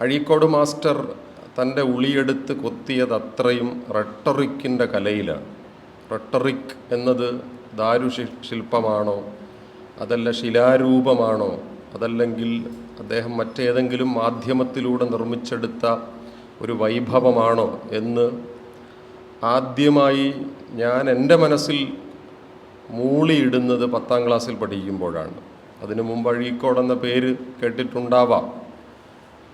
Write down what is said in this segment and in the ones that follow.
Azhikode master തന്റെ ഉളിയെടുത്ത് കൊത്തിയത് അത്രയും റട്ടറിക്കിന്റെ കലയിലാണ്. Rhetoric എന്നത് ദാരു ശില്പമാണോ? അതല്ല ശിലാരൂപമാണോ? അതല്ലെങ്കിൽ അദ്ദേഹം മറ്റേതെങ്കിലും മാധ്യമത്തിലൂടെ നിർമ്മിച്ചെടുത്ത ഒരു വൈഭവമാണോ എന്ന് ആദ്യമായി ഞാൻ എന്റെ മനസ്സിൽ മൂളിയിടുന്നത് പത്താം ക്ലാസ്സിൽ പഠിക്കുമ്പോഴാണ്. അതിനു മുമ്പ് അഴീക്കോടെന്ന പേര് കേട്ടിട്ടുണ്ടാവാം.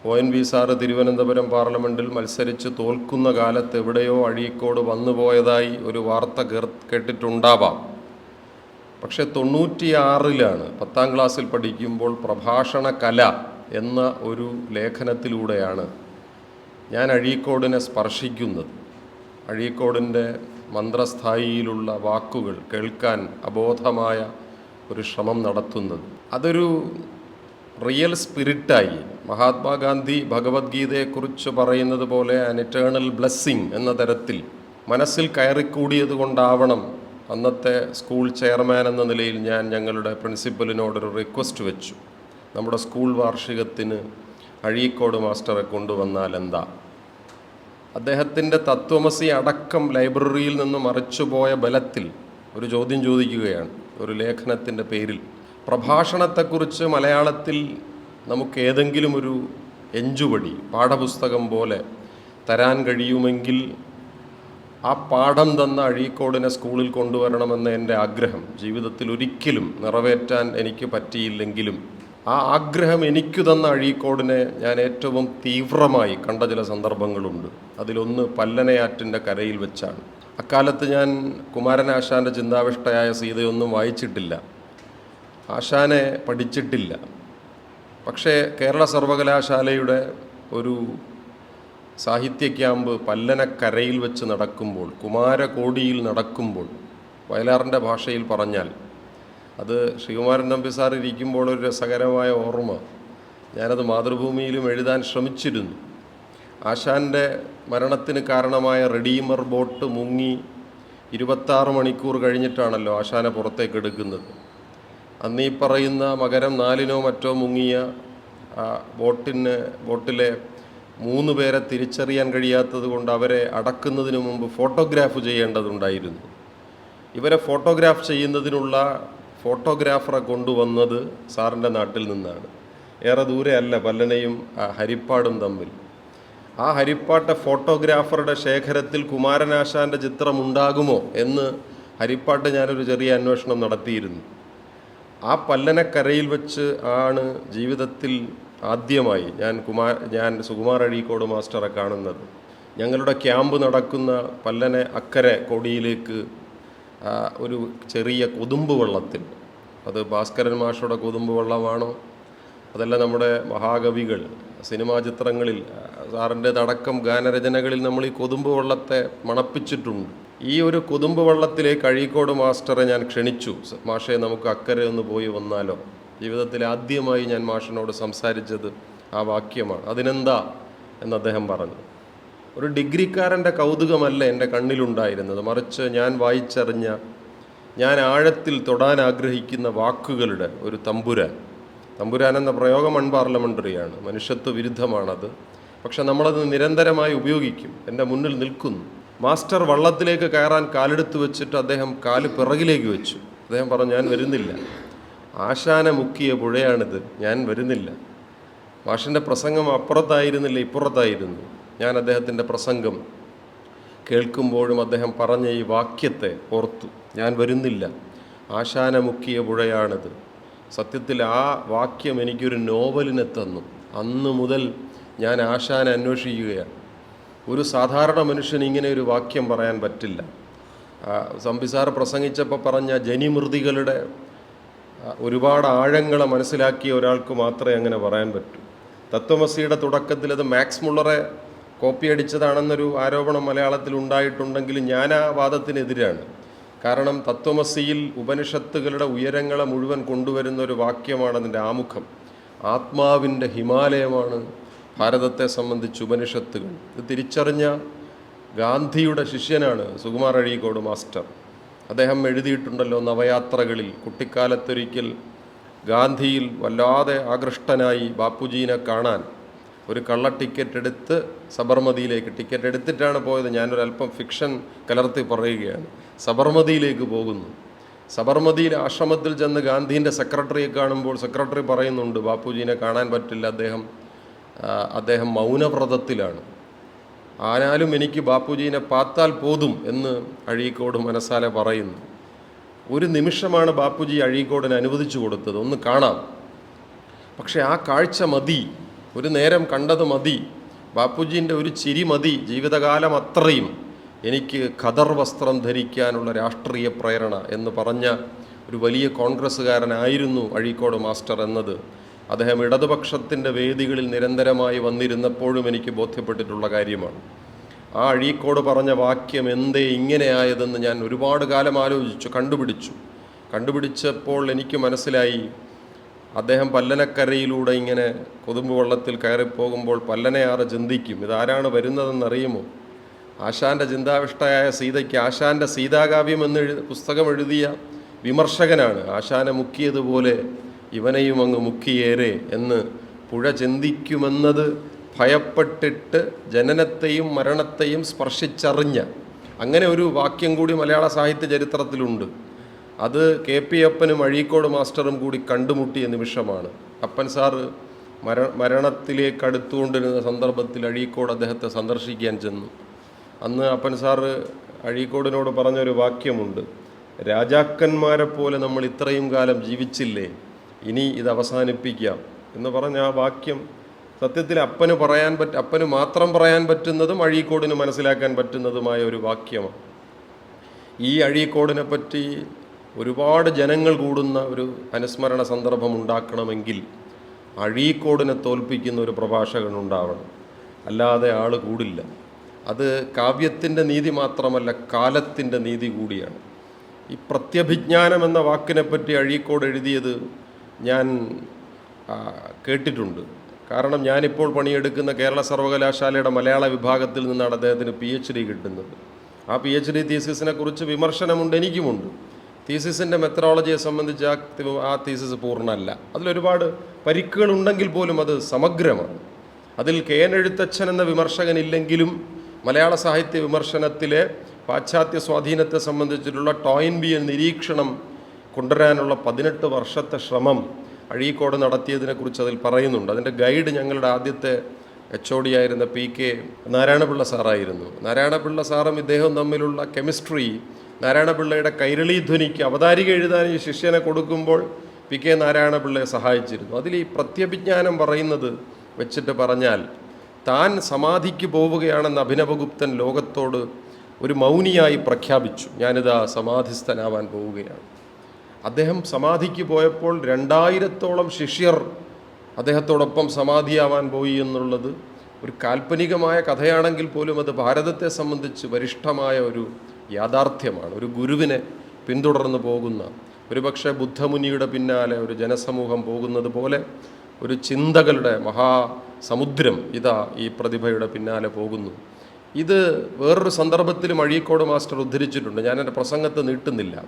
O N V sir Thiruvananthapuram പാർലമെന്റിൽ മത്സരിച്ച് തോൽക്കുന്ന കാലത്ത് എവിടെയോ അഴീക്കോട് വന്നുപോയതായി ഒരു വാർത്ത കേട്ടിട്ടുണ്ടാവാം. പക്ഷേ തൊണ്ണൂറ്റിയാറിലാണ് പത്താം ക്ലാസ്സിൽ പഠിക്കുമ്പോൾ പ്രഭാഷണ കല എന്ന ഒരു ലേഖനത്തിലൂടെയാണ് ഞാൻ അഴീക്കോടിനെ സ്പർശിക്കുന്നത്. അഴീക്കോടിന്റെ മന്ത്രസ്ഥായിയിലുള്ള വാക്കുകൾ കേൾക്കാൻ അബോധമായ ഒരു ശ്രമം നടത്തുന്നത്. അതൊരു റിയൽ സ്പിരിറ്റായി മഹാത്മാഗാന്ധി ഭഗവത്ഗീതയെക്കുറിച്ച് പറയുന്നത് പോലെ ആൻ എറ്റേണൽ ബ്ലെസ്സിങ് എന്ന തരത്തിൽ മനസ്സിൽ കയറിക്കൂടിയത് കൊണ്ടാവണം. അന്നത്തെ സ്കൂൾ ചെയർമാൻ എന്ന നിലയിൽ ഞാൻ ഞങ്ങളുടെ പ്രിൻസിപ്പലിനോടൊരു റിക്വസ്റ്റ് വെച്ചു. നമ്മുടെ സ്കൂൾ വാർഷികത്തിന് അഴീക്കോട് മാസ്റ്ററെ കൊണ്ടുവന്നാൽ എന്താ? അദ്ദേഹത്തിന്റെ തത്വമസി അടക്കം ലൈബ്രറിയിൽ നിന്ന് മറിച്ചുപോയ ബലത്തിൽ ഒരു ചോദ്യം ചോദിക്കുകയാണ്. ഒരു ലേഖനത്തിന്റെ പേരിൽ. പ്രഭാഷണത്തെക്കുറിച്ച് മലയാളത്തിൽ നമുക്ക് ഏതെങ്കിലും ഒരു എഞ്ചുപടി പാഠപുസ്തകം പോലെ തരാൻ കഴിയുമെങ്കിൽ ആ പാഠം തന്ന അഴീക്കോടിനെ സ്കൂളിൽ കൊണ്ടുവരണമെന്ന എന്റെ ആഗ്രഹം. ജീവിതത്തിൽ ഒരിക്കലും നിറവേറ്റാൻ എനിക്ക് പറ്റിയില്ലെങ്കിലും ആ ആഗ്രഹം എനിക്കു തന്ന അഴീക്കോടിനെ ഞാൻ ഏറ്റവും തീവ്രമായി കണ്ട ചില സന്ദർഭങ്ങളുണ്ട്. അതിലൊന്ന് പല്ലനയാറ്റിന്റെ കരയിൽ വെച്ചാണ്. അക്കാലത്ത് ഞാൻ കുമാരനാശാന്റെ ചിന്താവിഷ്ടയായ സീതയൊന്നും വായിച്ചിട്ടില്ല. ആശാനെ പഠിച്ചിട്ടില്ല. പക്ഷേ കേരള സർവകലാശാലയുടെ ഒരു സാഹിത്യ ക്യാമ്പ് പല്ലനക്കരയിൽ വെച്ച് നടക്കുമ്പോൾ കുമാരകോടിയിൽ നടക്കുമ്പോൾ വയലാറിന്റെ ഭാഷയിൽ പറഞ്ഞാൽ അത് ശ്രീകുമാരൻ നമ്പി സാർ ഇരിക്കുമ്പോൾ ഒരു രസകരമായ ഓർമ്മ. ഞാനത് മാതൃഭൂമിയിലും എഴുതാൻ ശ്രമിച്ചിരുന്നു. ആശാന്റെ മരണത്തിന് കാരണമായ റെഡീമർ ബോട്ട് മുങ്ങി ഇരുപത്താറ് മണിക്കൂർ കഴിഞ്ഞിട്ടാണല്ലോ ആശാനെ പുറത്തേക്ക് എടുക്കുന്നത്. അന്ന് ഈ പറയുന്ന മകരം നാലിനോ മറ്റോ മുങ്ങിയ ബോട്ടിന് ബോട്ടിലെ മൂന്ന് പേരെ തിരിച്ചറിയാൻ കഴിയാത്തത് കൊണ്ട് അവരെ അടക്കുന്നതിന് മുമ്പ് ഫോട്ടോഗ്രാഫ് ചെയ്യേണ്ടതുണ്ടായിരുന്നു. ഇവരെ ഫോട്ടോഗ്രാഫ് ചെയ്യുന്നതിനുള്ള ഫോട്ടോഗ്രാഫറെ കൊണ്ടുവന്നത് സാറിന്റെ നാട്ടിൽ നിന്നാണ്. ഏറെ ദൂരെ അല്ല പല്ലനയും ഹരിപ്പാടും തമ്മിൽ. ആ ഹരിപ്പാട്ടെ ഫോട്ടോഗ്രാഫറുടെ ശേഖരത്തിൽ കുമാരനാശാന്റെ ചിത്രമുണ്ടാകുമോ എന്ന് ഹരിപ്പാട്ട് ഞാനൊരു ചെറിയ അന്വേഷണം നടത്തിയിരുന്നു. ആ പല്ലനക്കരയിൽ വെച്ച് ആണ് ജീവിതത്തിൽ ആദ്യമായി ഞാൻ കുമാ ഞാൻ സുകുമാർ അഴീക്കോട് മാസ്റ്ററെ കാണുന്നത്. ഞങ്ങളുടെ ക്യാമ്പ് നടക്കുന്ന പല്ലന അക്കരെ കൊടിയിലേക്ക് ഒരു ചെറിയ കൊതുമ്പ് വെള്ളത്തിൽ. അത് ഭാസ്കരൻ മാഷയുടെ കൊതുമ്പ് വെള്ളമാണോ? അതല്ല നമ്മുടെ മഹാകവികൾ സിനിമാ ചിത്രങ്ങളിൽ സാറിന്റെ തടക്കം ഗാനരചനകളിൽ നമ്മൾ ഈ കൊതുമ്പ് വെള്ളത്തെ മണപ്പിച്ചിട്ടുണ്ട്. ഈ ഒരു കുതുമ്പ് വള്ളത്തിലെ അഴീക്കോട് മാസ്റ്ററെ ഞാൻ ക്ഷണിച്ചു. മാഷേ നമുക്ക് അക്കരെ ഒന്ന് പോയി വന്നാലോ? ജീവിതത്തിൽ ആദ്യമായി ഞാൻ മാഷിനോട് സംസാരിച്ചത് ആ വാക്യമാണ്. അതിനെന്താ? എന്ന് അദ്ദേഹം പറഞ്ഞു. ഒരു ഡിഗ്രിക്കാരന്റെ കൗതുകമല്ല എന്റെ കണ്ണിലുണ്ടായിരുന്നത്. മറിച്ച് ഞാൻ വായിച്ചറിഞ്ഞ ഞാൻ ആഴത്തിൽ തൊടാൻ ആഗ്രഹിക്കുന്ന വാക്കുകളുടെ ഒരു തമ്പുരാൻ. തമ്പുരാൻ എന്ന പ്രയോഗം അൺപാർലമെന്ററിയാണ്. മനുഷ്യത്വ വിരുദ്ധമാണത്. പക്ഷെ നമ്മളത് നിരന്തരമായി ഉപയോഗിക്കും. എന്റെ മുന്നിൽ നിൽക്കുന്നു. മാസ്റ്റർ വള്ളത്തിലേക്ക് കയറാൻ കാലെടുത്ത് വെച്ചിട്ട് അദ്ദേഹം കാൽ പിറകിലേക്ക് വെച്ചു. അദ്ദേഹം പറഞ്ഞു ഞാൻ വരുന്നില്ല. ആശാന മുക്കിയ പുഴയാണിത്. ഞാൻ വരുന്നില്ല. മാഷിന്റെ പ്രസംഗം അപ്പുറത്തായിരുന്നില്ല ഇപ്പുറത്തായിരുന്നു. ഞാൻ അദ്ദേഹത്തിന്റെ പ്രസംഗം കേൾക്കുമ്പോഴും അദ്ദേഹം പറഞ്ഞ ഈ വാക്യത്തെ ഓർത്തു. ഞാൻ വരുന്നില്ല. ആശാന മുക്കിയ പുഴയാണിത്. സത്യത്തിൽ ആ വാക്യം എനിക്കൊരു നോവലിനെ തന്നു. അന്ന് മുതൽ ഞാൻ ആശാന അന്വേഷിക്കുകയാണ്. ഒരു സാധാരണ മനുഷ്യന് ഇങ്ങനെ ഒരു വാക്യം പറയാൻ പറ്റില്ല. സംബിസാർ പ്രസംഗിച്ചപ്പോൾ പറഞ്ഞ ജനിമൃതികളുടെ ഒരുപാട് ആഴങ്ങളെ മനസ്സിലാക്കിയ ഒരാൾക്ക് മാത്രമേ അങ്ങനെ പറയാൻ പറ്റൂ. തത്വമസിയുടെ തുടക്കത്തിൽ അത് മാക്സ് മുള്ളറെ കോപ്പി അടിച്ചതാണെന്നൊരു ആരോപണം മലയാളത്തിൽ ഉണ്ടായിട്ടുണ്ടെങ്കിലും ഞാൻ ആ വാദത്തിനെതിരാണ്. കാരണം തത്വമസിയിൽ ഉപനിഷത്തുകളുടെ ഉയരങ്ങളെ മുഴുവൻ കൊണ്ടുവരുന്ന ഒരു വാക്യമാണ് അതിന്റെ ആമുഖം. ആത്മാവിന്റെ ഹിമാലയമാണ് ഭാരതത്തെ സംബന്ധിച്ച് ഉപനിഷത്തുകൾ. ഇത് തിരിച്ചറിഞ്ഞ ഗാന്ധിയുടെ ശിഷ്യനാണ് സുകുമാർ അഴീക്കോട് മാസ്റ്റർ. അദ്ദേഹം എഴുതിയിട്ടുണ്ടല്ലോ നവയാത്രകളിൽ കുട്ടിക്കാലത്തൊരിക്കൽ ഗാന്ധിയിൽ വല്ലാതെ ആകൃഷ്ടനായി ബാപ്പുജീനെ കാണാൻ. ഒരു കള്ള ടിക്കറ്റ് എടുത്ത് സബർമതിയിലേക്ക് ടിക്കറ്റ് എടുത്തിട്ടാണ് പോയത് ഞാനൊരല്പം ഫിക്ഷൻ കലർത്തി പറയുകയാണ്. സബർമതിയിലേക്ക് പോകുന്നു. സബർമതിയിലെ ആശ്രമത്തിൽ ചെന്ന് ഗാന്ധിന്റെ സെക്രട്ടറിയെ കാണുമ്പോൾ സെക്രട്ടറി പറയുന്നുണ്ട് ബാപ്പുജീനെ കാണാൻ പറ്റില്ല അദ്ദേഹം അദ്ദേഹം മൗനവ്രതത്തിലാണ്. ആനാലും എനിക്ക് ബാപ്പുജീനെ പാത്താൽ പോതും എന്ന് അഴീക്കോട് മനസ്സാലെ പറയുന്നു. ഒരു നിമിഷമാണ് ബാപ്പുജി അഴീക്കോടിന് അനുവദിച്ചു കൊടുത്തത്. ഒന്ന് കാണാം. പക്ഷെ ആ കാഴ്ച മതി. ഒരു നേരം കണ്ടത് മതി. ബാപ്പുജീന്റെ ഒരു ചിരി മതി. ജീവിതകാലം അത്രയും എനിക്ക് ഖദർ വസ്ത്രം ധരിക്കാനുള്ള രാഷ്ട്രീയ പ്രേരണ എന്ന് പറഞ്ഞ ഒരു വലിയ കോൺഗ്രസ്സുകാരനായിരുന്നു അഴീക്കോട് മാസ്റ്റർ എന്നത്. അദ്ദേഹം ഇടതുപക്ഷത്തിന്റെ വേദികളിൽ നിരന്തരമായി വന്നിരുന്നപ്പോഴും എനിക്ക് ബോധ്യപ്പെട്ടിട്ടുള്ള കാര്യമാണ്. ആ അഴീക്കോട് പറഞ്ഞ വാക്യം എന്തേ ഇങ്ങനെയായതെന്ന് ഞാൻ ഒരുപാട് കാലം ആലോചിച്ചു കണ്ടുപിടിച്ചു. കണ്ടുപിടിച്ചപ്പോൾ എനിക്ക് മനസ്സിലായി അദ്ദേഹം പല്ലനക്കരയിലൂടെ ഇങ്ങനെ കൊതുമ്പ് വള്ളത്തിൽ കയറിപ്പോകുമ്പോൾ പല്ലനയാറ് ചിന്തിക്കും ഇതാരാണ് വരുന്നതെന്നറിയുമോ? ആശാന്റെ ചിന്താവിഷ്ടയായ സീതയ്ക്ക് ആശാന്റെ സീതാകാവ്യം എന്ന് പുസ്തകം എഴുതിയ വിമർശകനാണ്. ആശാനെ മുക്കിയതുപോലെ ഇവനെയും അങ്ങ് മുക്കിയേരെ എന്ന് പുഴ ചിന്തിക്കുമെന്നത് ഭയപ്പെട്ടിട്ട് ജനനത്തെയും മരണത്തെയും സ്പർശിച്ചറിഞ്ഞ അങ്ങനെ ഒരു വാക്യം കൂടി മലയാള സാഹിത്യ ചരിത്രത്തിലുണ്ട്. അത് കെ പി അപ്പനും അഴീക്കോട് മാസ്റ്ററും കൂടി കണ്ടുമുട്ടിയ നിമിഷമാണ്. അപ്പൻ സാറ് മര മരണത്തിലേക്ക് അടുത്തുകൊണ്ടിരുന്ന സന്ദർഭത്തിൽ അഴീക്കോട് അദ്ദേഹത്തെ സന്ദർശിക്കാൻ ചെന്നു. അന്ന് അപ്പൻ സാറ് അഴീക്കോടിനോട് പറഞ്ഞൊരു വാക്യമുണ്ട്. രാജാക്കന്മാരെ പോലെ നമ്മൾ ഇത്രയും കാലം ജീവിച്ചില്ലേ? ഇനി ഇത് അവസാനിപ്പിക്കാം. എന്ന് പറഞ്ഞ ആ വാക്യം സത്യത്തിൽ അപ്പന് പറയാൻ പറ്റ അപ്പന് മാത്രം പറയാൻ പറ്റുന്നതും അഴീക്കോടിന് മനസ്സിലാക്കാൻ പറ്റുന്നതുമായ ഒരു വാക്യമാണ്. ഈ അഴീക്കോടിനെ പറ്റി ഒരുപാട് ജനങ്ങൾ കൂടുന്ന ഒരു അനുസ്മരണ സന്ദർഭം ഉണ്ടാക്കണമെങ്കിൽ അഴീക്കോടിനെ തോൽപ്പിക്കുന്ന ഒരു പ്രഭാഷകൻ ഉണ്ടാവണം. അല്ലാതെ ആൾ കൂടില്ല. അത് കാവ്യത്തിന്റെ നീതി മാത്രമല്ല കാലത്തിന്റെ നീതി കൂടിയാണ്. ഈ പ്രത്യഭിജ്ഞാനം എന്ന വാക്കിനെപ്പറ്റി അഴീക്കോട് എഴുതിയത് ഞാൻ കേട്ടിട്ടുണ്ട്. കാരണം ഞാനിപ്പോൾ പണിയെടുക്കുന്ന കേരള സർവകലാശാലയുടെ മലയാള വിഭാഗത്തിൽ നിന്നാണ് അദ്ദേഹത്തിന് പി എച്ച് ഡി കിട്ടുന്നത്. ആ പി എച്ച് ഡി തീസിസിനെ കുറിച്ച് വിമർശനമുണ്ട് എനിക്കുമുണ്ട്. തീസിസിന്റെ മെത്തഡോളജിയെ സംബന്ധിച്ച് ആ ആ തീസിസ് പൂർണമല്ല. അതിലൊരുപാട് പരിക്കുകളുണ്ടെങ്കിൽ പോലും അത് സമഗ്രമാണ്. അതിൽ കെ എൻ എഴുത്തച്ഛൻ എന്ന വിമർശകനില്ലെങ്കിലും മലയാള സാഹിത്യ വിമർശനത്തിലെ പാശ്ചാത്യ സ്വാധീനത്തെ സംബന്ധിച്ചിട്ടുള്ള ടോയിൻബിയൻ നിരീക്ഷണം കൊണ്ടുവരാനുള്ള പതിനെട്ട് വർഷത്തെ ശ്രമം അഴീക്കോട് നടത്തിയതിനെക്കുറിച്ച് അതിൽ പറയുന്നുണ്ട്. അതിന്റെ ഗൈഡ് ഞങ്ങളുടെ ആദ്യത്തെ എച്ച് ഒ ഡി ആയിരുന്ന പി കെ നാരായണപിള്ള സാറായിരുന്നു. നാരായണപിള്ള സാറും ഇദ്ദേഹവും തമ്മിലുള്ള കെമിസ്ട്രി നാരായണപിള്ളയുടെ കൈരളി ധ്വനിക്ക് അവതാരിക എഴുതാൻ ഈ ശിഷ്യനെ കൊടുക്കുമ്പോൾ പി കെ നാരായണപിള്ളയെ സഹായിച്ചിരുന്നു. അതിൽ ഈ പ്രത്യഭിജ്ഞാനം പറയുന്നത് വെച്ചിട്ട് പറഞ്ഞാൽ താൻ സമാധിക്ക് പോവുകയാണെന്ന് അഭിനവഗുപ്തൻ ലോകത്തോട് ഒരു മൗനിയായി പ്രഖ്യാപിച്ചു. ഞാനിതാ സമാധിസ്ഥനാവാൻ പോവുകയാണ്. അദ്ദേഹം സമാധിക്ക് പോയപ്പോൾ രണ്ടായിരത്തോളം ശിഷ്യർ അദ്ദേഹത്തോടൊപ്പം സമാധിയാവാൻ പോയി എന്നുള്ളത് ഒരു കാൽപ്പനികമായ കഥയാണെങ്കിൽ പോലും അത് ഭാരതത്തെ സംബന്ധിച്ച് വരിഷ്ഠമായ ഒരു യാഥാർത്ഥ്യമാണ് ഒരു ഗുരുവിനെ പിന്തുടർന്ന് പോകുന്ന. ഒരുപക്ഷെ ബുദ്ധമുനിയുടെ പിന്നാലെ ഒരു ജനസമൂഹം പോകുന്നത് പോലെ ഒരു ചിന്തകളുടെ മഹാസമുദ്രം ഇതാ ഈ പ്രതിഭയുടെ പിന്നാലെ പോകുന്നു. ഇത് വേറൊരു സന്ദർഭത്തിലും അഴീക്കോട് മാസ്റ്റർ ഉദ്ധരിച്ചിട്ടുണ്ട്. ഞാൻ എന്റെ പ്രസംഗത്തെ നീട്ടുന്നില്ല.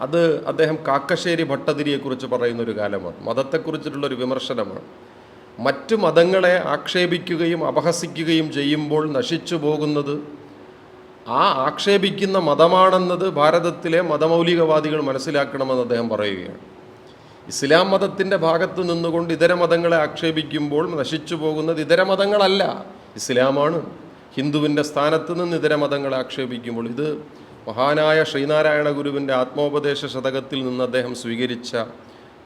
അത് അദ്ദേഹം കാക്കശ്ശേരി ഭട്ടതിരിയെക്കുറിച്ച് പറയുന്ന ഒരു കാലമാണ്. മതത്തെക്കുറിച്ചിട്ടുള്ള ഒരു വിമർശനമാണ്. മറ്റു മതങ്ങളെ ആക്ഷേപിക്കുകയും അപഹസിക്കുകയും ചെയ്യുമ്പോൾ നശിച്ചു പോകുന്നത് ആ ആക്ഷേപിക്കുന്ന മതമാണെന്നത് ഭാരതത്തിലെ മതമൗലികവാദികൾ മനസ്സിലാക്കണമെന്ന് അദ്ദേഹം പറയുകയാണ്. ഇസ്ലാം മതത്തിന്റെ ഭാഗത്ത് നിന്നുകൊണ്ട് ഇതര മതങ്ങളെ ആക്ഷേപിക്കുമ്പോൾ നശിച്ചു പോകുന്നത് ഇതര മതങ്ങളല്ല. ഇസ്ലാമാണ്. ഹിന്ദുവിന്റെ സ്ഥാനത്ത് നിന്ന് ഇതര മതങ്ങളെ ആക്ഷേപിക്കുമ്പോൾ ഇത് മഹാനായ ശ്രീനാരായണ ഗുരുവിന്റെ ആത്മോപദേശ ശതകത്തിൽ നിന്ന് അദ്ദേഹം സ്വീകരിച്ച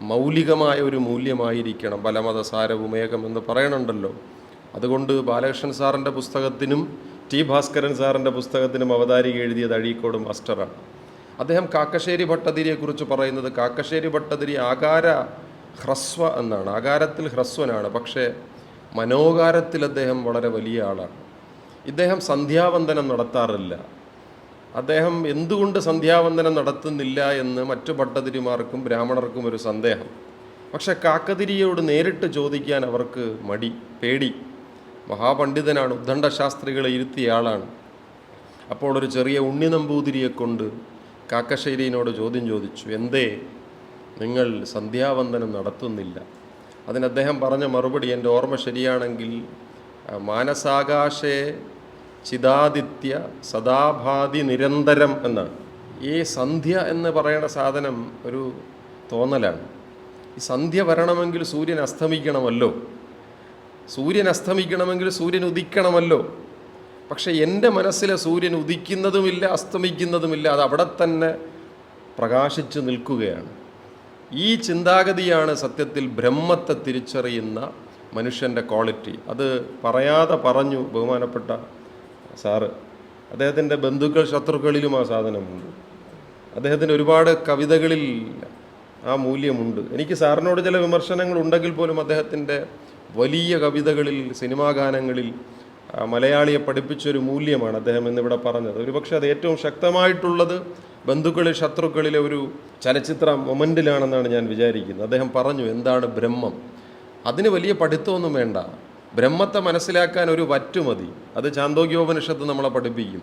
മൗലികമായ ഒരു മൂല്യമായിരിക്കണം ബലമതസാരവുമേകം എന്ന് പറയണുണ്ടല്ലോ. അതുകൊണ്ട് ബാലകൃഷ്ണൻ സാറിന്റെ പുസ്തകത്തിനും ടി ഭാസ്കരൻ സാറിന്റെ പുസ്തകത്തിനും അവതാരിക എഴുതിയത് അഴീക്കോട് മാസ്റ്ററാണ്. അദ്ദേഹം കാക്കശ്ശേരി ഭട്ടതിരിയെക്കുറിച്ച് പറയുന്നത് കാക്കശ്ശേരി ഭട്ടതിരി ആകാര ഹ്രസ്വ എന്നാണ്. ആകാരത്തിൽ ഹ്രസ്വനാണ് പക്ഷേ മനോകാരത്തിൽ അദ്ദേഹം വളരെ വലിയ ആളാണ്. ഇദ്ദേഹം സന്ധ്യാവന്ദനം നടത്താറില്ല. അദ്ദേഹം എന്തുകൊണ്ട് സന്ധ്യാവന്ദനം നടത്തുന്നില്ല എന്ന് മറ്റു ഭട്ടതിരിമാർക്കും ബ്രാഹ്മണർക്കും ഒരു സന്ദേഹം. പക്ഷെ കാക്കതിരിയോട് നേരിട്ട് ചോദിക്കാൻ അവർക്ക് മടി പേടി. മഹാപണ്ഡിതനാണ് ഉദ്ദണ്ഡ ശാസ്ത്രികളെ ഇരുത്തിയ ആളാണ് അപ്പോൾ ഒരു ചെറിയ ഉണ്ണി നമ്പൂതിരിയെ കൊണ്ട് ചോദ്യം ചോദിച്ചു എന്തേ നിങ്ങൾ സന്ധ്യാവന്ദനം നടത്തുന്നില്ല? അതിന് അദ്ദേഹം പറഞ്ഞ മറുപടി എന്റെ ഓർമ്മ ശരിയാണെങ്കിൽ മാനസാകാശേ ചിതാദിത്യ സദാഭാതി നിരന്തരം എന്നാണ്. ഈ സന്ധ്യ എന്ന് പറയുന്ന സാധനം ഒരു തോന്നലാണ്. ഈ സന്ധ്യ വരണമെങ്കിൽ സൂര്യൻ അസ്തമിക്കണമല്ലോ. സൂര്യൻ അസ്തമിക്കണമെങ്കിൽ സൂര്യൻ ഉദിക്കണമല്ലോ. പക്ഷേ എന്റെ മനസ്സിലെ സൂര്യൻ ഉദിക്കുന്നതുമില്ല അസ്തമിക്കുന്നതുമില്ല അത് അവിടെ തന്നെ പ്രകാശിച്ചു നിൽക്കുകയാണ്. ഈ ചിന്താഗതിയാണ് സത്യത്തിൽ ബ്രഹ്മത്തെ തിരിച്ചറിയുന്ന മനുഷ്യന്റെ ക്വാളിറ്റി. അത് പറയാതെ പറഞ്ഞു ബഹുമാനപ്പെട്ട സാറ്. അദ്ദേഹത്തിന്റെ ബന്ധുക്കൾ ശത്രുക്കളിലും ആ സാധനമുണ്ട്. അദ്ദേഹത്തിന്റെ ഒരുപാട് കവിതകളിൽ ആ മൂല്യമുണ്ട്. എനിക്ക് സാറിനോട് ചില വിമർശനങ്ങൾ ഉണ്ടെങ്കിൽ പോലും അദ്ദേഹത്തിന്റെ വലിയ കവിതകളിൽ സിനിമാ ഗാനങ്ങളിൽ മലയാളിയെ പഠിപ്പിച്ചൊരു മൂല്യമാണ് അദ്ദേഹം എന്നിവിടെ പറഞ്ഞത്. ഒരുപക്ഷെ അത് ഏറ്റവും ശക്തമായിട്ടുള്ളത് ബന്ധുക്കളിൽ ശത്രുക്കളിലെ ഒരു ചലച്ചിത്ര മൊമെന്റിലാണെന്നാണ് ഞാൻ വിചാരിക്കുന്നത്. അദ്ദേഹം പറഞ്ഞു എന്താണ് ബ്രഹ്മം? അതിന് വലിയ പഠിത്തമൊന്നും വേണ്ട. ബ്രഹ്മത്തെ മനസ്സിലാക്കാൻ ഒരു വറ്റുമതി. അത് ചാന്തോഗ്യോപനിഷത്ത് നമ്മളെ പഠിപ്പിക്കും.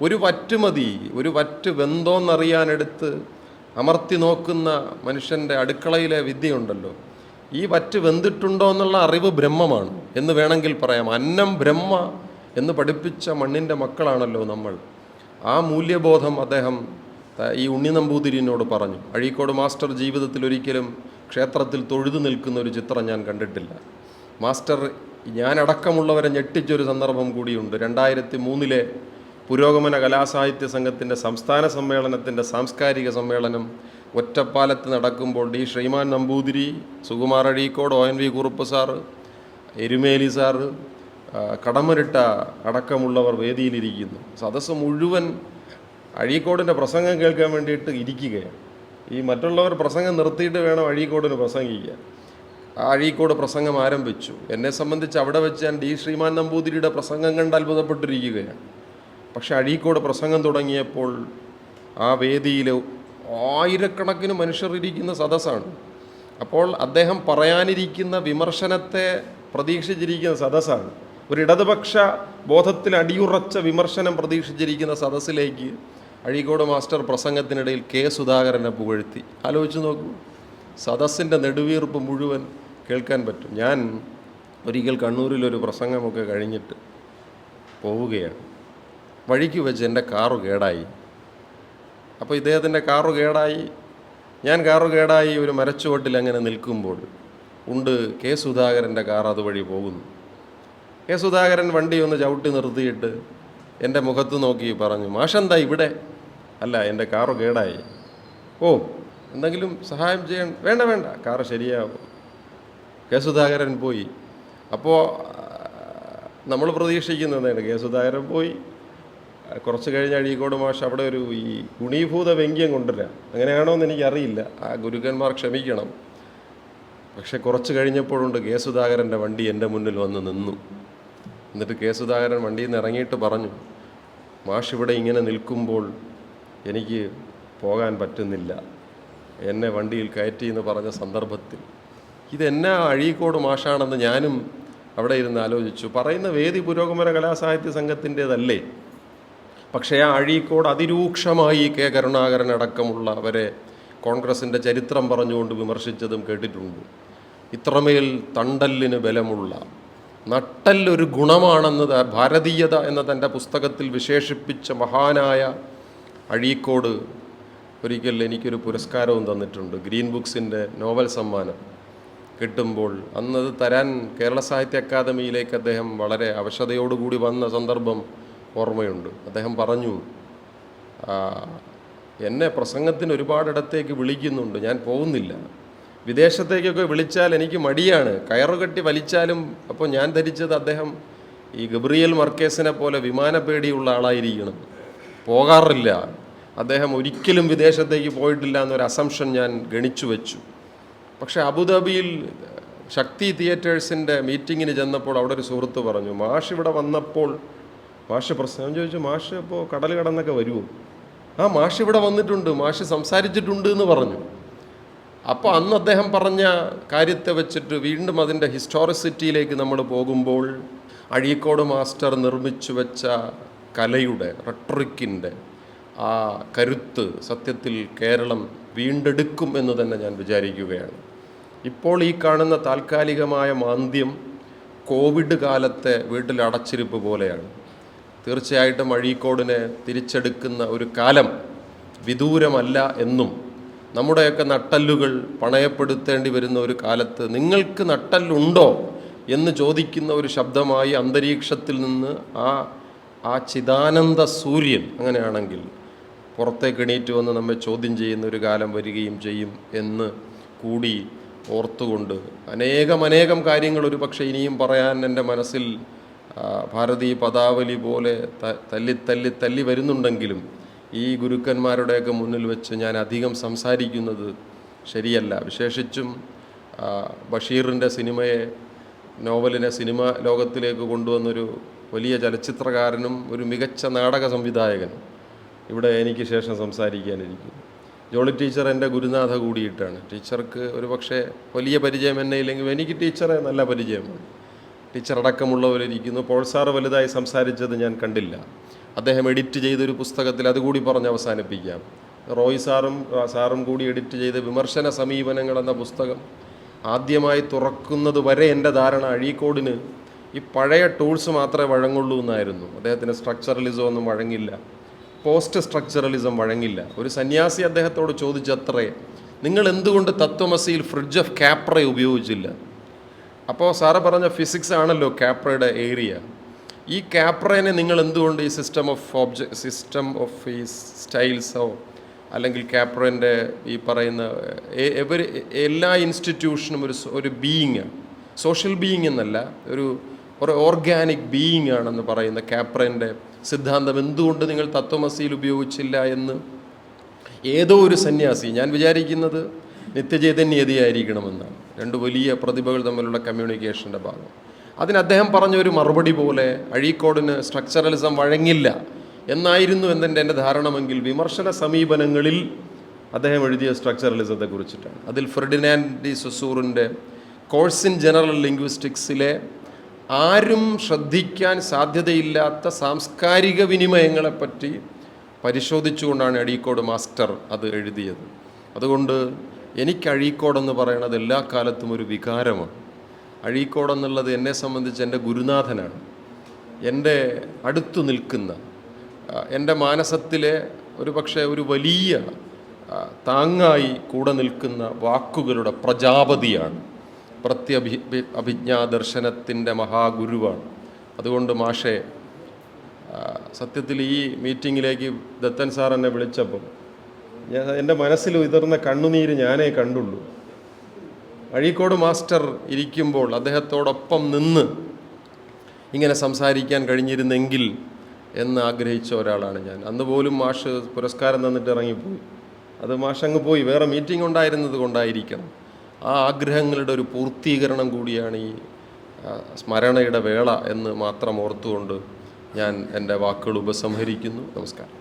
ഒരു വറ്റ് മതി ഒരു വറ്റ് വെന്തോന്നറിയാനെടുത്ത് അമർത്തി നോക്കുന്ന മനുഷ്യന്റെ അടുക്കളയിലെ വിദ്യയുണ്ടല്ലോ. ഈ വറ്റ് വെന്തിട്ടുണ്ടോ എന്നുള്ള അറിവ് ബ്രഹ്മമാണ് എന്ന് വേണമെങ്കിൽ പറയാം. അന്നം ബ്രഹ്മ എന്ന് പഠിപ്പിച്ച മണ്ണിന്റെ മക്കളാണല്ലോ നമ്മൾ. ആ മൂല്യബോധം അദ്ദേഹം ഈ ഉണ്ണി നമ്പൂതിരിനോട് പറഞ്ഞു. അഴീക്കോട് മാസ്റ്റർ ജീവിതത്തിൽ ഒരിക്കലും ക്ഷേത്രത്തിൽ തൊഴുതു നിൽക്കുന്ന ഒരു ചിത്രം ഞാൻ കണ്ടിട്ടില്ല. മാസ്റ്റർ ഞാനടക്കമുള്ളവരെ ഞെട്ടിച്ചൊരു സന്ദർഭം കൂടിയുണ്ട്. രണ്ടായിരത്തി മൂന്നിലെ പുരോഗമന കലാസാഹിത്യ സംഘത്തിന്റെ സംസ്ഥാന സമ്മേളനത്തിന്റെ സാംസ്കാരിക സമ്മേളനം ഒറ്റപ്പാലത്ത് നടക്കുമ്പോൾ D. Sreeman Namboothiri Sukumar Azhikode O. N. V. Kurup sir Erumeli sir കടമരിട്ട അടക്കമുള്ളവർ വേദിയിലിരിക്കുന്നു. സദസ്സ് മുഴുവൻ അഴീക്കോടിന്റെ പ്രസംഗം കേൾക്കാൻ വേണ്ടിയിട്ട് ഇരിക്കുകയാണ്. ഈ മറ്റുള്ളവർ പ്രസംഗം നിർത്തിയിട്ട് വേണം അഴീക്കോടിന് പ്രസംഗിക്കാൻ. അഴീക്കോട് പ്രസംഗം ആരംഭിച്ചു. എന്നെ സംബന്ധിച്ച് അവിടെ വെച്ച് ഞാൻ ഡി ശ്രീമാൻ നമ്പൂതിരിയുടെ പ്രസംഗം കണ്ട് അത്ഭുതപ്പെട്ടിരിക്കുകയാണ്. പക്ഷെ അഴീക്കോട് പ്രസംഗം തുടങ്ങിയപ്പോൾ ആ വേദിയിൽ ആയിരക്കണക്കിന് മനുഷ്യർ ഇരിക്കുന്ന സദസ്സാണ്. അപ്പോൾ അദ്ദേഹം പറയാനിരിക്കുന്ന വിമർശനത്തെ പ്രതീക്ഷിച്ചിരിക്കുന്ന സദസ്സാണ്. ഒരു ഇടതുപക്ഷ ബോധത്തിൽ അടിയുറച്ച വിമർശനം പ്രതീക്ഷിച്ചിരിക്കുന്ന സദസ്സിലേക്ക് അഴീക്കോട് മാസ്റ്റർ പ്രസംഗത്തിനിടയിൽ കെ സുധാകരനെ പുകഴ്ത്തി. ആലോചിച്ച് നോക്കൂ. സദസ്സിന്റെ നെടുവീർപ്പ് മുഴുവൻ കേൾക്കാൻ പറ്റും. ഞാൻ ഒരിക്കൽ കണ്ണൂരിലൊരു പ്രസംഗമൊക്കെ കഴിഞ്ഞിട്ട് പോവുകയാണ്. വഴിക്ക് വെച്ച് എന്റെ കാറ് കേടായി. അപ്പോൾ ഇദ്ദേഹത്തിന്റെ കാറ് കേടായി. ഞാൻ കാറ് കേടായി ഒരു മരച്ചുവട്ടിൽ അങ്ങനെ നിൽക്കുമ്പോൾ ഉണ്ട് കെ സുധാകരന്റെ കാർ അതുവഴി പോകുന്നു. കെ സുധാകരൻ വണ്ടി ഒന്ന് ചവിട്ടി നിർത്തിയിട്ട് എന്റെ മുഖത്ത് നോക്കി പറഞ്ഞു മാഷെന്താ ഇവിടെ? അല്ല എന്റെ കാറ് കേടായി. ഓ എന്തെങ്കിലും സഹായം ചെയ്യാൻ വേണ്ട വേണ്ട കാറ് ശരിയാവും. കെ സുധാകരൻ പോയി. അപ്പോൾ നമ്മൾ പ്രതീക്ഷിക്കുന്നതാണ് കെ സുധാകരൻ പോയി. കുറച്ച് കഴിഞ്ഞ് അഴീക്കോട് മാഷ് അവിടെ ഒരു ഈ ഗുണീഭൂത വ്യംഗ്യം കൊണ്ടുവരാം അങ്ങനെയാണോ എന്ന് എനിക്കറിയില്ല. ആ ഗുരുക്കന്മാർ ക്ഷമിക്കണം. പക്ഷെ കുറച്ച് കഴിഞ്ഞപ്പോഴുണ്ട് കെ സുധാകരന്റെ വണ്ടി എന്റെ മുന്നിൽ വന്ന് നിന്നു. എന്നിട്ട് കെ സുധാകരൻ വണ്ടിയിൽ നിന്ന് ഇറങ്ങിയിട്ട് പറഞ്ഞു മാഷ് ഇവിടെ ഇങ്ങനെ നിൽക്കുമ്പോൾ എനിക്ക് പോകാൻ പറ്റുന്നില്ല. എന്നെ വണ്ടിയിൽ കയറ്റി എന്ന് പറഞ്ഞ സന്ദർഭത്തിൽ ഇതെന്നാ അഴീക്കോട് മാഷാണെന്ന് ഞാനും അവിടെ ഇരുന്ന് ആലോചിച്ചു. പറയുന്ന വേദി പുരോഗമന കലാസാഹിത്യ സംഘത്തിന്റെതല്ലേ? പക്ഷേ ആ അഴീക്കോട് അതിരൂക്ഷമായി കെ കരുണാകരൻ അടക്കമുള്ള അവരെ കോൺഗ്രസിന്റെ ചരിത്രം പറഞ്ഞുകൊണ്ട് വിമർശിച്ചതും കേട്ടിട്ടുണ്ട്. ഇത്രമേൽ തണ്ടല്ലിന് ബലമുള്ള നട്ടല്ലൊരു ഗുണമാണെന്ന് ഭാരതീയത എന്ന തന്റെ പുസ്തകത്തിൽ വിശേഷിപ്പിച്ച മഹാനായ അഴീക്കോട് ഒരിക്കൽ എനിക്കൊരു പുരസ്കാരവും തന്നിട്ടുണ്ട്. ഗ്രീൻ ബുക്സിന്റെ നോവൽ സമ്മാനം. കിട്ടുമ്പോൾ അന്നത് തരാൻ കേരള സാഹിത്യ അക്കാദമിയിലേക്ക് അദ്ദേഹം വളരെ അവശതയോടുകൂടി വന്ന സന്ദർഭം ഓർമ്മയുണ്ട്. അദ്ദേഹം പറഞ്ഞു എന്നെ പ്രസംഗത്തിന് ഒരുപാടിടത്തേക്ക് വിളിക്കുന്നുണ്ട്. ഞാൻ പോകുന്നില്ല. വിദേശത്തേക്കൊക്കെ വിളിച്ചാൽ എനിക്ക് മടിയാണ്. കയറുകെട്ടി വലിച്ചാലും അപ്പോൾ ഞാൻ ധരിച്ചത് അദ്ദേഹം ഈ ഗബ്രിയൽ മർക്കേസിനെ പോലെ വിമാനപേടിയുള്ള ആളായിരിക്കണം. പോകാറില്ല. അദ്ദേഹം ഒരിക്കലും വിദേശത്തേക്ക് പോയിട്ടില്ല എന്നൊരു അസംഷൻ ഞാൻ ഗണിച്ചു വെച്ചു പക്ഷേ അബുദാബിയിൽ ശക്തി തിയേറ്റേഴ്സിന്റെ മീറ്റിങ്ങിന് ചെന്നപ്പോൾ അവിടെ ഒരു സുഹൃത്ത് പറഞ്ഞു മാഷ് ഇവിടെ വന്നപ്പോൾ മാഷ് പ്രശ്നം ചോദിച്ചു മാഷ് ഇപ്പോൾ കടൽ കടന്നൊക്കെ വരുമോ ആ മാഷ് ഇവിടെ വന്നിട്ടുണ്ട് മാഷ് സംസാരിച്ചിട്ടുണ്ട് എന്ന് പറഞ്ഞു. അപ്പോൾ അന്ന് അദ്ദേഹം പറഞ്ഞ കാര്യത്തെ വെച്ചിട്ട് വീണ്ടും അതിന്റെ ഹിസ്റ്റോറിസിറ്റിയിലേക്ക് നമ്മൾ പോകുമ്പോൾ അഴീക്കോട് മാസ്റ്റർ നിർമ്മിച്ചു വെച്ച കലയുടെ റട്രിക്കിന്റെ ആ കരുത്ത് സത്യത്തിൽ കേരളം വീണ്ടെടുക്കും എന്ന് തന്നെ ഞാൻ വിചാരിക്കുകയാണ്. ഇപ്പോൾ ഈ കാണുന്ന താൽക്കാലികമായ മാന്ദ്യം കോവിഡ് കാലത്തെ വീട്ടിൽ അടച്ചിരിപ്പ് പോലെയാണ്. തീർച്ചയായിട്ടും അഴീക്കോടിനെ തിരിച്ചെടുക്കുന്ന ഒരു കാലം വിദൂരമല്ല എന്നും നമ്മുടെയൊക്കെ നട്ടല്ലുകൾ പണയപ്പെടുത്തേണ്ടി വരുന്ന ഒരു കാലത്ത് നിങ്ങൾക്ക് നട്ടല്ലുണ്ടോ എന്ന് ചോദിക്കുന്ന ഒരു ശബ്ദമായി അന്തരീക്ഷത്തിൽ നിന്ന് ആ ആ ചിദാനന്ദ സൂര്യൻ അങ്ങനെയാണെങ്കിൽ പുറത്തേക്ക് എണീറ്റ് വന്ന് നമ്മെ ചോദ്യം ചെയ്യുന്ന ഒരു കാലം വരികയും ചെയ്യും എന്ന് കൂടി ഓർത്തുകൊണ്ട് അനേകം അനേകം കാര്യങ്ങൾ ഒരു പക്ഷേ ഇനിയും പറയാൻ എന്റെ മനസ്സിൽ ഭാരതീയ പദാവലി പോലെ തല്ലി തല്ലി തല്ലി വരുന്നുണ്ടെങ്കിലും ഈ ഗുരുക്കന്മാരുടെയൊക്കെ മുന്നിൽ വെച്ച് ഞാൻ അധികം സംസാരിക്കുന്നത് ശരിയല്ല. വിശേഷിച്ചും ബഷീറിന്റെ സിനിമയെ നോവലിനെ സിനിമ ലോകത്തിലേക്ക് കൊണ്ടുവന്നൊരു വലിയ ചലച്ചിത്രകാരനും ഒരു മികച്ച നാടക സംവിധായകനും ഇവിടെ എനിക്ക് ശേഷം സംസാരിക്കാനിരിക്കും ജോളി ടീച്ചർ എന്റെ ഗുരുനാഥ കൂടിയിട്ടാണ്. ടീച്ചർക്ക് ഒരു പക്ഷേ വലിയ പരിചയം എന്നെ ഇല്ലെങ്കിലും എനിക്ക് ടീച്ചറെ നല്ല പരിചയമാണ് ടീച്ചർ അടക്കമുള്ളവരിയ്ക്കുന്നു പോൾ സാറ് വലുതായി സംസാരിച്ചത് ഞാൻ കണ്ടില്ല. അദ്ദേഹം എഡിറ്റ് ചെയ്തൊരു പുസ്തകത്തിൽ അതുകൂടി പറഞ്ഞ് അവസാനിപ്പിക്കാം. റോയ് സാറും സാറും കൂടി എഡിറ്റ് ചെയ്ത വിമർശന സമീപനങ്ങൾ എന്ന പുസ്തകം ആദ്യമായി തുറക്കുന്നത് വരെ എന്റെ ധാരണ അഴീക്കോടിന് ഈ പഴയ ടൂൾസ് മാത്രമേ വഴങ്ങുള്ളൂ എന്നായിരുന്നു. അദ്ദേഹത്തിന് സ്ട്രക്ചറലിസം ഒന്നും വഴങ്ങില്ല. Post structuralism വഴങ്ങില്ല. ഒരു സന്യാസി അദ്ദേഹത്തോട് ചോദിച്ചത്രേ നിങ്ങൾ എന്തുകൊണ്ട് തത്വമസിയിൽ ഫ്രിഡ്ജ് ഓഫ് ക്യാപ്ര ഉപയോഗിച്ചില്ല? അപ്പോൾ സാറ് പറഞ്ഞ ഫിസിക്സ് ആണല്ലോ ക്യാപ്രയുടെ ഏരിയ ഈ ക്യാപ്രേനെ നിങ്ങൾ എന്തുകൊണ്ട് ഈ സിസ്റ്റം ഓഫ് ഓബ്ജ സിസ്റ്റം ഓഫ് ഈ സ്റ്റൈൽസോ അല്ലെങ്കിൽ ക്യാപ്രന്റെ ഈ പറയുന്ന എവരി എല്ലാ ഇൻസ്റ്റിറ്റ്യൂഷനും ഒരു ഒരു ബീയിങ് സോഷ്യൽ ബീയിങ് എന്നല്ല ഒരു ഒരു ഓർഗാനിക് ബീയിങ് ആണെന്ന് പറയുന്ന ക്യാപ്രന്റെ സിദ്ധാന്തം എന്തുകൊണ്ട് നിങ്ങൾ തത്വമസിയിൽ ഉപയോഗിച്ചില്ല എന്ന് ഏതോ ഒരു സന്യാസി ഞാൻ വിചാരിക്കുന്നത് നിത്യചൈതന്യതയായിരിക്കണമെന്നാണ്. രണ്ട് വലിയ പ്രതിഭകൾ തമ്മിലുള്ള കമ്മ്യൂണിക്കേഷന്റെ ഭാഗം. അതിന് അദ്ദേഹം പറഞ്ഞ ഒരു മറുപടി പോലെ അഴീക്കോടിന് സ്ട്രക്ചറലിസം വഴങ്ങില്ല എന്നായിരുന്നു എന്നെന്റെ എന്റെ ധാരണമെങ്കിൽ വിമർശന സമീപനങ്ങളിൽ അദ്ദേഹം എഴുതിയ സ്ട്രക്ചറലിസത്തെ കുറിച്ചിട്ടാണ്. അതിൽ ഡി സുസൂറിന്റെ കോഴ്സ് ഇൻ ജനറൽ ലിംഗ്വിസ്റ്റിക്സിലെ ആരും ശ്രദ്ധിക്കാൻ സാധ്യതയില്ലാത്ത സാംസ്കാരിക വിനിമയങ്ങളെപ്പറ്റി പരിശോധിച്ചുകൊണ്ടാണ് അഴീക്കോട് മാസ്റ്റർ അത് എഴുതിയത്. അതുകൊണ്ട് എനിക്ക് അഴീക്കോടെന്ന് പറയുന്നത് എല്ലാ കാലത്തും ഒരു വികാരമാണ്. അഴീക്കോടെന്നുള്ളത് എന്നെ സംബന്ധിച്ച് എന്റെ ഗുരുനാഥനാണ്. എന്റെ അടുത്തു നിൽക്കുന്ന എന്റെ മാനസത്തിലെ ഒരു പക്ഷേ ഒരു വലിയ താങ്ങായി കൂടെ നിൽക്കുന്ന വാക്കുകളുടെ പ്രജാപതിയാണ് പ്രത്യഭി അഭിജ്ഞാദർശനത്തിന്റെ അഭിജ്ഞാ ദർശനത്തിന്റെ മഹാഗുരുവാണ്. അതുകൊണ്ട് മാഷേ സത്യത്തിൽ ഈ മീറ്റിങ്ങിലേക്ക് ദത്തൻ സാർ എന്നെ വിളിച്ചപ്പോൾ ഞാൻ എന്റെ മനസ്സിൽ ഉതിർന്ന കണ്ണുനീര് ഞാനേ കണ്ടുള്ളൂ. അഴീക്കോട് മാസ്റ്റർ ഇരിക്കുമ്പോൾ അദ്ദേഹത്തോടൊപ്പം നിന്ന് ഇങ്ങനെ സംസാരിക്കാൻ കഴിഞ്ഞിരുന്നെങ്കിൽ എന്ന് ആഗ്രഹിച്ച ഒരാളാണ് ഞാൻ. അന്ന് പോലും മാഷ് പുരസ്കാരം തന്നിട്ട് ഇറങ്ങിപ്പോയി. അത് മാഷ് അങ്ങ് പോയി. വേറെ മീറ്റിംഗ് ഉണ്ടായിരുന്നത് കൊണ്ടായിരിക്കണം. ആ ആഗ്രഹങ്ങളുടെ ഒരു പൂർത്തീകരണം കൂടിയാണ് ഈ സ്മരണയുടെ വേള എന്ന് മാത്രം ഓർത്തുകൊണ്ട് ഞാൻ എന്റെ വാക്കുകൾ ഉപസംഹരിക്കുന്നു. നമസ്കാരം.